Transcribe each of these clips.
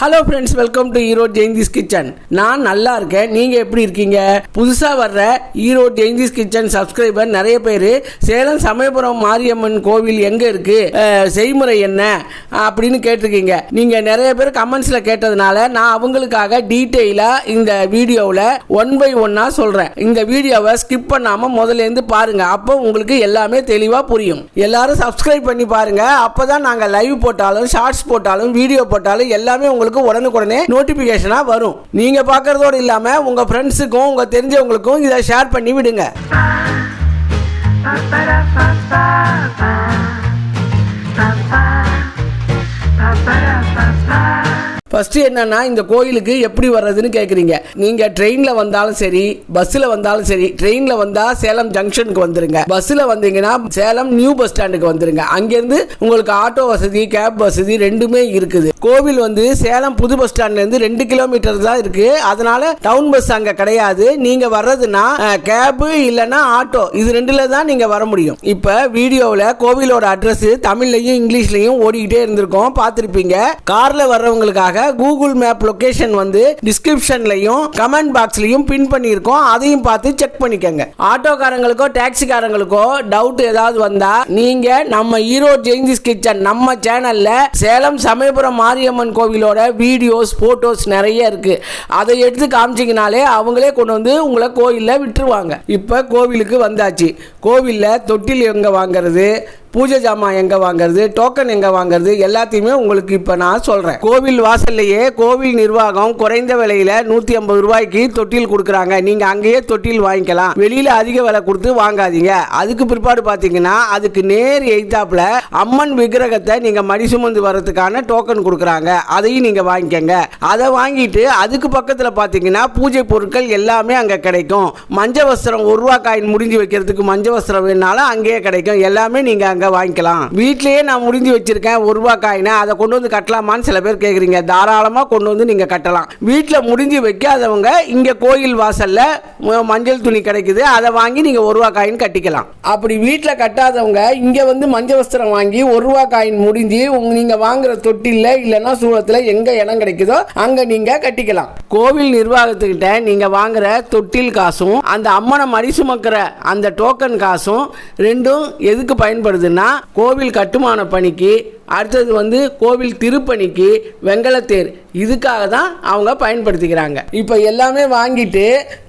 Hello friends welcome to Erode Jayanthi's kitchen நான் நல்லா இருக்கேன். நீங்கள் எப்படி இருக்கீங்க? புதுசாக வர்ற ஈரோட் ஜெயந்திஸ் கிச்சன் சப்ஸ்கிரைபர் நிறைய பேர் சேலம் சமயபுரம் மாரியம்மன் கோவில் எங்கே இருக்குது செய்முறை என்ன? அப்படின்னு கேட்டிருக்கீங்க. நீங்கள் நிறைய பேர் கமெண்ட்ஸில் கேட்டதுனால நான் அவங்களுக்காக டீட்டெயிலாக இந்த வீடியோவில் ஒன் பை ஒன்னாக சொல்கிறேன் இந்த வீடியோவை ஸ்கிப் பண்ணாமல் முதல்லேருந்து பாருங்கள் அப்போ உங்களுக்கு எல்லாமே தெளிவாக புரியும். எல்லாரும் சப்ஸ்கிரைப் பண்ணி பாருங்கள் அப்போ தான் நாங்கள் லைவ் போட்டாலும் ஷார்ட்ஸ் போட்டாலும் வீடியோ போட்டாலும் எல்லாமே உங்களுக்கு உடனுக்குடனே நோட்டிபிகேஷனாக வரும். நீங்கள் பார்க்குறதோடு இல்லாமல் உங்கள் ஃப்ரெண்ட்ஸுக்கும் உங்கள் தெரிஞ்சவங்களுக்கும் இதை ஷேர் பண்ணி விடுங்க. ஃபஸ்ட்டு என்னன்னா இந்த கோயிலுக்கு எப்படி வர்றதுன்னு கேட்குறீங்க நீங்கள் ட்ரெயினில் வந்தாலும் சரி பஸ்ஸில் வந்தாலும் சரி ட்ரெயினில் வந்தால் சேலம் ஜங்ஷனுக்கு வந்துருங்க. பஸ்ஸில் வந்தீங்கன்னா சேலம் நியூ பஸ் ஸ்டாண்டுக்கு வந்துருங்க. அங்கேருந்து உங்களுக்கு ஆட்டோ வசதி கேப் வசதி ரெண்டுமே இருக்குது. கோவில் வந்து சேலம் புது பஸ் ஸ்டாண்ட்லேருந்து ரெண்டு கிலோமீட்டர் தான் இருக்குது அதனால டவுன் பஸ் அங்கே கிடையாது. நீங்கள் வர்றதுன்னா கேபு இல்லைன்னா ஆட்டோ இது ரெண்டில் தான் நீங்கள் வர முடியும். இப்போ வீடியோவில் கோவிலோட அட்ரஸ் தமிழ்லையும் இங்கிலீஷ்லையும் ஓடிக்கிட்டே இருந்திருக்கோம். பார்த்துருப்பீங்க. காரில் வர்றவங்களுக்காக கூகுள் மேப் லொகேஷன் வந்து டிஸ்கிரிப்ஷன்லையும் கமெண்ட் பாக்ஸ்லையும் பின் பண்ணியிருக்கோம். அதையும் பார்த்து செக் பண்ணிக்கோங்க. ஆட்டோக்காரங்களுக்கோ டாக்ஸிக்காரங்களுக்கோ டவுட் ஏதாவது வந்தா நீங்க நம்ம ஈரோடு ஜெயந்திஸ் கிச்சன் நம்ம சேனல்ல சேலம் சமயபுரம் மாரியம்மன் கோவிலோட வீடியோஸ் போட்டோஸ் நிறைய இருக்கு. அதை எடுத்து காமிச்சிங்கனாலே அவங்களே கொண்டு வந்து உங்களை கோயிலில் விட்டுருவாங்க. இப்போ கோவிலுக்கு வந்தாச்சு. கோவிலில் தொட்டில் எங்கே வாங்குறது? பூஜை ஜாமான் எங்கே வாங்குறது டோக்கன் எங்கே வாங்குறது எல்லாத்தையுமே உங்களுக்கு இப்போ நான் சொல்கிறேன் கோவில் வாசல்லையே கோவில் நிர்வாகம் குறைந்த விலையில் நூற்றி ஐம்பது ரூபாய்க்கு தொட்டில் கொடுக்குறாங்க. நீங்கள் அங்கேயே தொட்டில் வாங்கிக்கலாம். வெளியில் அதிக விலை கொடுத்து வாங்காதீங்க. அதுக்கு பிற்பாடு பார்த்தீங்கன்னா அதுக்கு நேர் எய்த்தாப்புல அம்மன் விக்கிரகத்தை நீங்கள் மடி சுமந்து வர்றதுக்கான டோக்கன் கொடுக்குறாங்க. அதையும் நீங்கள் வாங்கிக்கங்க. அதை வாங்கிட்டு அதுக்கு பக்கத்தில் பார்த்தீங்கன்னா பூஜை பொருட்கள் எல்லாமே அங்கே கிடைக்கும். மஞ்ச வஸ்திரம் ஒரு ரூபா காயின் முடிஞ்சு வைக்கிறதுக்கு மஞ்ச வஸ்திரம் வேணாலும் அங்கேயே கிடைக்கும். எல்லாமே நீங்கள் அங்கே வாங்கிக்கலாம். வீட்லயே நான் முடிஞ்சு வச்சிருக்கேன் ஒரு ரூபா காயினை அதை கொண்டு வந்து கட்டலாமான்னு சில பேர் கேட்குறீங்க தாராளமாக கொண்டு வந்து நீங்கள் கட்டலாம். வீட்டில் முடிஞ்சு வைக்காதவங்க இங்கே கோயில் வாசல்ல மஞ்சள் துணி கிடைக்குது அதை வாங்கி நீங்கள் ஒரு ரூபா காயின் கட்டிக்கலாம். அப்படி வீட்டில் கட்டாதவங்க இங்கே வந்து மஞ்சள் வஸ்திரம் வாங்கி ஒரு ரூபா காயின் முடிஞ்சு உங்க நீங்கள் வாங்குற தொட்டிலில் இல்லைன்னா சூளத்தில் எங்கே இடம் கிடைக்குதோ அங்கே நீங்கள் கட்டிக்கலாம். கோவில் நிர்வாகத்துக்கிட்ட நீங்கள் வாங்குற தொட்டில் காசும் அந்த அம்மனை மடி சுமக்கிற அந்த டோக்கன் காசும் ரெண்டும் எதுக்கு பயன்படுது? பயன்படுதுன்னா கோவில் கட்டுமான பணிக்கு அடுத்தது வந்து கோவில் திருப்பணிக்கு வெங்கலத்தேர். இதுக்காக தான் அவங்க பயன்படுத்திக்கிறாங்க. இப்போ எல்லாமே வாங்கிட்டு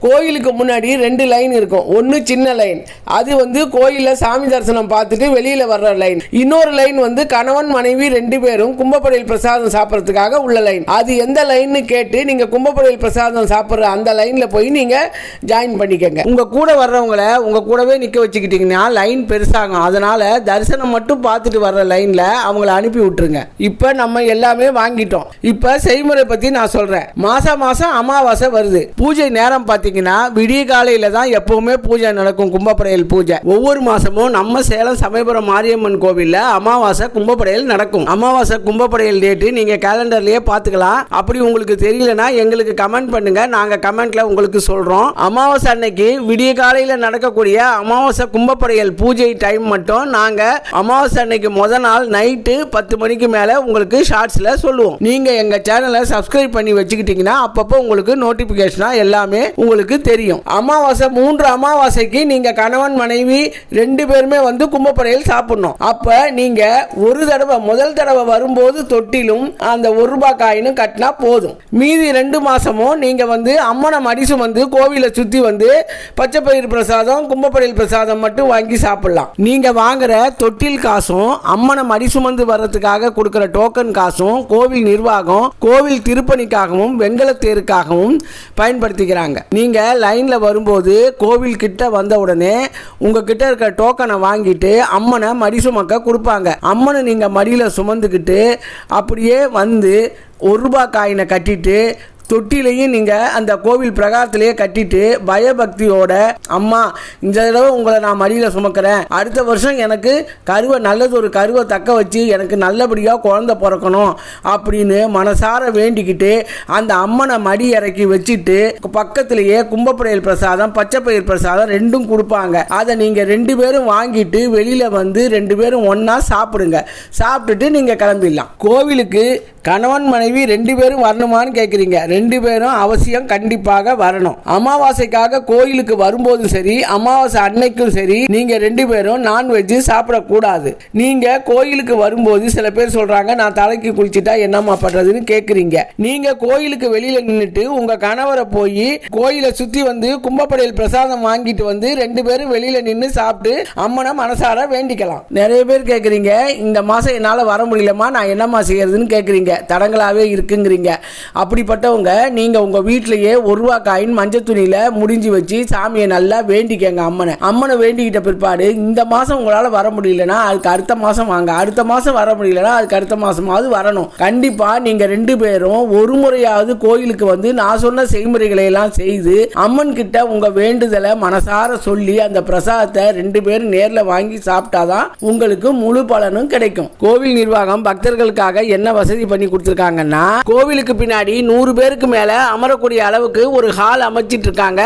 கோயிலுக்கு முன்னாடி ரெண்டு லைன் இருக்கும். ஒன்று சின்ன லைன் அது வந்து கோயிலில் சாமி தரிசனம் பார்த்துட்டு வெளியில் வர்ற லைன் இன்னொரு லைன் வந்து கணவன் மனைவி ரெண்டு பேரும் கும்பப்படையில் பிரசாதம் சாப்பிட்றதுக்காக உள்ள லைன் அது எந்த லைன்னு கேட்டு நீங்கள் கும்பப்படையில் பிரசாதம் சாப்பிட்ற அந்த லைனில் போய் நீங்கள் ஜாயின் பண்ணிக்கங்க. உங்கள் கூட வர்றவங்கள உங்கள் கூடவே நிற்க வச்சுக்கிட்டிங்கன்னா லைன் பெருசாகும். அதனால் தரிசனம் மட்டும் பார்த்துட்டு வர்ற லைனில் அவங்க அவங்கள அனுப்பி விட்டுருங்க. இப்போ நம்ம எல்லாமே வாங்கிட்டோம். இப்போ செய்முறை பற்றி நான் சொல்கிறேன் மாதம் மாதம் அமாவாசை வருது. பூஜை நேரம் பார்த்தீங்கன்னா விடிய காலையில் தான் எப்பவுமே பூஜை நடக்கும் கும்பப்படையல் பூஜை. ஒவ்வொரு மாதமும் நம்ம சேலம் சமயபுரம் மாரியம்மன் கோவிலில் அமாவாசை கும்பப்படையல் நடக்கும். அமாவாசை கும்பப்படையல் டேட்டு நீங்கள் கேலண்டர்லேயே பார்த்துக்கலாம் அப்படி உங்களுக்கு தெரியலனா எங்களுக்கு கமெண்ட் பண்ணுங்க. நாங்கள் கமெண்ட்ல உங்களுக்கு சொல்கிறோம் அமாவாசை அன்னைக்கு விடிய காலையில் நடக்கக்கூடிய அமாவாசை கும்பப்படையல் பூஜை டைம் மட்டும் நாங்கள் அமாவாசை அன்னைக்கு முத நாள் நைட்டு பத்து மணிக்கு மேலே உங்களுக்கு ஷார்ட்ஸில் சொல்லுவோம். நீங்கள் எங்கள் சேனலை சப்ஸ்கிரைப் பண்ணி வச்சுக்கிட்டீங்கன்னா அப்பப்போ உங்களுக்கு நோட்டிஃபிகேஷனாக எல்லாமே உங்களுக்கு தெரியும். அமாவாசை மூன்று அமாவாசைக்கு நீங்கள் கணவன் மனைவி ரெண்டு பேருமே வந்து கும்பப்படையில் சாப்பிடணும். அப்போ நீங்கள் ஒரு தடவை முதல் தடவை வரும்போது தொட்டிலும் அந்த ஒரு ரூபாய் காயினும் கட்டினா போதும். மீதி ரெண்டு மாதமும் நீங்கள் வந்து அம்மனை மடிசு வந்து கோவிலை சுற்றி வந்து பச்சை பயிர் பிரசாதம் கும்பப்படையில் பிரசாதம் மட்டும் வாங்கி சாப்பிடலாம். நீங்கள் வாங்குற தொட்டில் காசும் அம்மனை மடி வந்து வர்றதுக்காக கொடுக்குற டோக்கன் காசும் கோவில் நிர்வாகம் கோவில் திருப்பணிக்காகவும் வெங்கலத்தேருக்காகவும் பயன்படுத்திக்கிறாங்க. நீங்கள் லைனில் வரும்போது கோவில் கிட்ட வந்த உடனே உங்ககிட்ட இருக்கிற டோக்கனை வாங்கிட்டு அம்மனை மடி சுமக்க கொடுப்பாங்க. அம்மனை நீங்கள் மடியில் சுமந்துக்கிட்டு அப்படியே வந்து ஒரு ரூபாய் காயினை கட்டிட்டு தொட்டிலையும் நீங்கள் அந்த கோவில் பிரகாரத்திலேயே கட்டிட்டு பயபக்தியோட அம்மா இந்த தடவை உங்களை நான் மடியில் சுமக்கிறேன். அடுத்த வருஷம் எனக்கு கருவை நல்லது ஒரு கருவை தக்க வச்சு எனக்கு நல்லபடியாக குழந்தை பிறக்கணும் அப்படின்னு மனசார வேண்டிக்கிட்டு அந்த அம்மனை மடி இறக்கி வச்சுட்டு பக்கத்திலேயே கும்பப்படையல் பிரசாதம் பச்சைப்பயிர் பிரசாதம் ரெண்டும் கொடுப்பாங்க. அதை நீங்கள் ரெண்டு பேரும் வாங்கிட்டு வெளியில் வந்து ரெண்டு பேரும் ஒன்றா சாப்பிடுங்க. சாப்பிட்டுட்டு நீங்கள் கிளம்பிடலாம். கோவிலுக்கு கணவன் மனைவி ரெண்டு பேரும் வரணுமான்னு கேட்குறீங்க ரெண்டு பேரும் அவசியம் கண்டிப்பாக வரணும். அமாவாசைக்காக கோயிலுக்கு வரும்போதும் சரி அமாவாசை அன்னைக்கும் சரி நீங்கள் ரெண்டு பேரும் நான்வெஜ் சாப்பிடக்கூடாது. நீங்கள் கோயிலுக்கு வரும்போது சில பேர் சொல்கிறாங்க நான் தலைக்கு குளிச்சுட்டா என்னம்மா பண்ணுறதுன்னு கேட்குறீங்க நீங்கள் கோயிலுக்கு வெளியில் நின்றுட்டு உங்கள் கணவரை போய் கோயிலை சுற்றி வந்து கும்பப்படையில் பிரசாதம் வாங்கிட்டு வந்து ரெண்டு பேரும் வெளியில் நின்று சாப்பிட்டு அம்மனை மனசார வேண்டிக்கலாம். நிறைய பேர் கேட்குறீங்க இந்த மாதம் என்னால் வர முடியலம்மா நான் என்னம்மா செய்யறதுன்னு கேட்குறீங்க தடங்களாகவே இருக்குங்கிறீங்க. அப்படிப்பட்டவங்க நீங்கள் உங்கள் வீட்டிலேயே ஒரு ரூபா காயின் மஞ்சள் துணியில் முடிஞ்சு வச்சு சாமியை நல்லா வேண்டிக்கங்க அம்மனை. அம்மனை வேண்டிக்கிட்ட பிற்பாடு இந்த மாதம் உங்களால் வர முடியலன்னா அதுக்கு அடுத்த மாதம் வாங்க. அடுத்த மாதம் வர முடியலன்னா அதுக்கு அடுத்த மாதமாவது வரணும். கண்டிப்பாக நீங்கள் ரெண்டு பேரும் ஒரு முறையாவது கோயிலுக்கு வந்து நான் சொன்ன செய்முறைகளை எல்லாம் செய்து அம்மன் கிட்ட உங்கள் வேண்டுதலை மனசார சொல்லி அந்த பிரசாதத்தை ரெண்டு பேரும் நேரில் வாங்கி சாப்பிட்டாதான் உங்களுக்கு முழு பலனும் கிடைக்கும். கோவில் நிர்வாகம் பக்தர்களுக்காக என்ன வசதி பண்ணி கொடுத்துருக்காங்கன்னா கோவிலுக்கு பின்னாடி நூறு பேருக்கு மேலே அமரக்கூடிய அளவுக்கு ஒரு ஹால் அமைச்சிட்டு இருக்காங்க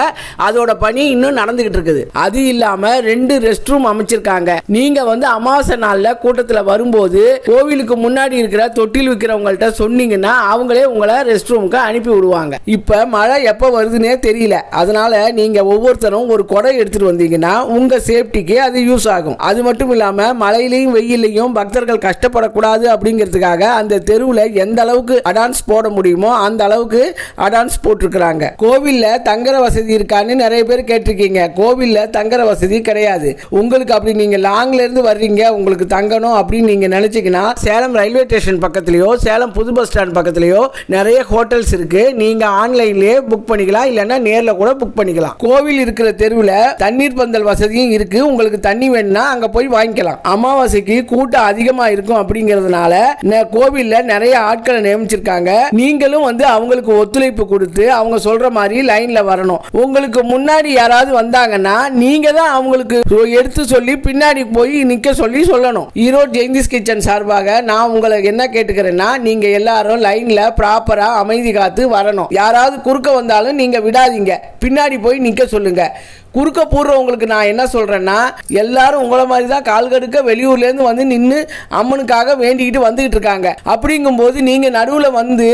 அதோட பணி இன்னும் நடந்துகிட்டு இருக்குது அது இல்லாம ரெண்டு ரெஸ்ட் ரூம் அமைச்சிருக்காங்க. நீங்க வந்து அமாவாசை நாளில் கூட்டத்தில் வரும்போது கோவிலுக்கு முன்னாடி இருக்கிற தொட்டில் விற்கிறவங்கள்ட்ட சொன்னீங்கன்னா அவங்களே உங்களை ரெஸ்ட் ரூமுக்கு அனுப்பி விடுவாங்க. இப்போ மழை எப்போ வருதுன்னே தெரியல. அதனால நீங்க ஒவ்வொருத்தரும் ஒரு குடை எடுத்துட்டு வந்தீங்கன்னா உங்க சேஃப்டிக்கு அது யூஸ் ஆகும். அது மட்டும் இல்லாம மழையிலையும் வெயிலையும் பக்தர்கள் கஷ்டப்படக்கூடாது அப்படிங்கிறதுக்காக அந்த தெருவில் எந்த அளவுக்கு அடான்ஸ் போட முடியுமோ அந்த அளவுக்கு அடான்ஸ் போட்டிருக்கிறாங்க. கோவில்ல தங்குற வசதி இருக்கான்னு நிறைய பேர் கேட்டிருக்கீங்க. கோவில்ல தங்குற வசதி கிடையாது. உங்களுக்கு அப்படி நீங்க லாங்ல இருந்து வர்றீங்க உங்களுக்கு தங்கணும் அப்படின்னு நீங்க நினைச்சீங்கன்னா சேலம் ரயில்வே ஸ்டேஷன் பக்கத்துலயோ சேலம் புது பஸ் ஸ்டாண்ட் பக்கத்துலயோ நிறைய ஹோட்டல்ஸ் இருக்கு. நீங்க ஆன்லைன்லயே புக் பண்ணிக்கலாம் இல்லைன்னா நேர்ல கூட புக் பண்ணிக்கலாம். கோவில் இருக்கிற தெருவில் தண்ணீர் பந்தல் வசதியும் இருக்கு. உங்களுக்கு தண்ணி வேணும்னா அங்க போய் வாங்கிக்கலாம். அமாவாசைக்கு கூட்டம் அதிகமா இருக்கும் அப்படிங்கிறதுனால கோவில்ல நிறைய ஆட்களை நியமிச்சிருக்காங்க. நீங்களும் வந்து அவங்களுக்கு ஒத்துழைப்பு கொடுத்து அவங்க சொல்ற மாதிரி லைன்ல வரணும். உங்களுக்கு முன்னாடி யாராவது வந்தாங்கன்னா நீங்க தான் அவங்களுக்கு எடுத்து சொல்லி பின்னாடி போய் நிக்க சொல்லி சொல்லணும். ஈரோடு ஜெயந்திஸ் கிச்சன் சார்பாக நான் உங்களை என்ன கேட்டுக்கிறேன்னா நீங்க எல்லாரும் லைன்ல ப்ராப்பரா அமைதி காத்து வரணும். யாராவது குறுக்க வந்தாலும் நீங்க விடாதீங்க. பின்னாடி போய் நிக்க சொல்லுங்க. குறுக்க போடுறவங்களுக்கு நான் என்ன சொல்கிறேன்னா எல்லாரும் உங்களை மாதிரி தான் கால் கடுக்க வெளியூர்லேருந்து வந்து நின்று அம்மனுக்காக வேண்டிக்கிட்டு வந்துக்கிட்டு இருக்காங்க. அப்படிங்கும்போது நீங்கள் நடுவில் வந்து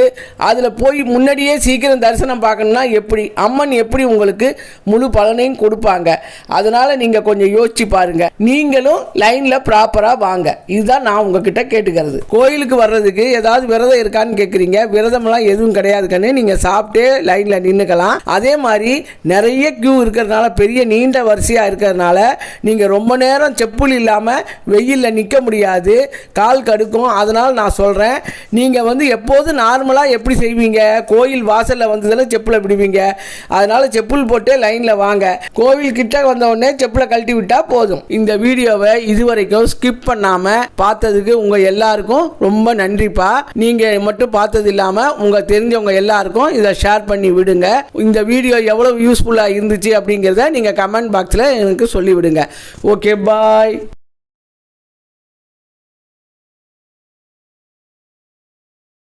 அதில் போய் முன்னாடியே சீக்கிரம் தரிசனம் பார்க்கணும்னா எப்படி? அம்மன் எப்படி உங்களுக்கு முழு பலனையும் கொடுப்பாங்க? அதனால் நீங்கள் கொஞ்சம் யோசிச்சு பாருங்கள் நீங்களும் லைனில் ப்ராப்பராக வாங்க. இதுதான் நான் உங்ககிட்ட கேட்டுக்கிறது. கோயிலுக்கு வர்றதுக்கு ஏதாவது விரதம் இருக்கான்னு கேட்குறீங்க விரதம்லாம் எதுவும் கிடையாது கண்ணு நீங்கள் சாப்பிட்டே லைனில் நின்றுக்கலாம் அதே மாதிரி நிறைய க்யூ இருக்கிறதுனால பெரிய பெரிய நீண்ட வரிசையாக இருக்கிறதுனால நீங்கள் ரொம்ப நேரம் செப்புல் இல்லாமல் வெயிலில் நிற்க முடியாது. கால் கடுக்கும். அதனால் நான் சொல்கிறேன் நீங்கள் வந்து எப்போதும் நார்மலாக எப்படி செய்வீங்க? கோயில் வாசலில் வந்ததுல செப்புல விடுவீங்க? அதனால் செப்புல் போட்டு லைனில் வாங்க. கோவில் கிட்ட வந்தவுடனே உடனே கழட்டி விட்டால் போதும். இந்த வீடியோவை இதுவரைக்கும் ஸ்கிப் பண்ணாமல் பார்த்ததுக்கு உங்கள் எல்லாருக்கும் ரொம்ப நன்றிப்பா. நீங்கள் மட்டும் பார்த்தது இல்லாமல் உங்கள் தெரிஞ்சவங்க எல்லாருக்கும் இதை ஷேர் பண்ணி விடுங்க. இந்த வீடியோ எவ்வளோ யூஸ்ஃபுல்லாக இருந்துச்சு அப்படிங்கிறத நீங்கள் கமெண்ட் பாக்ஸில் எனக்கு சொல்லிவிடுங்க. Okay bye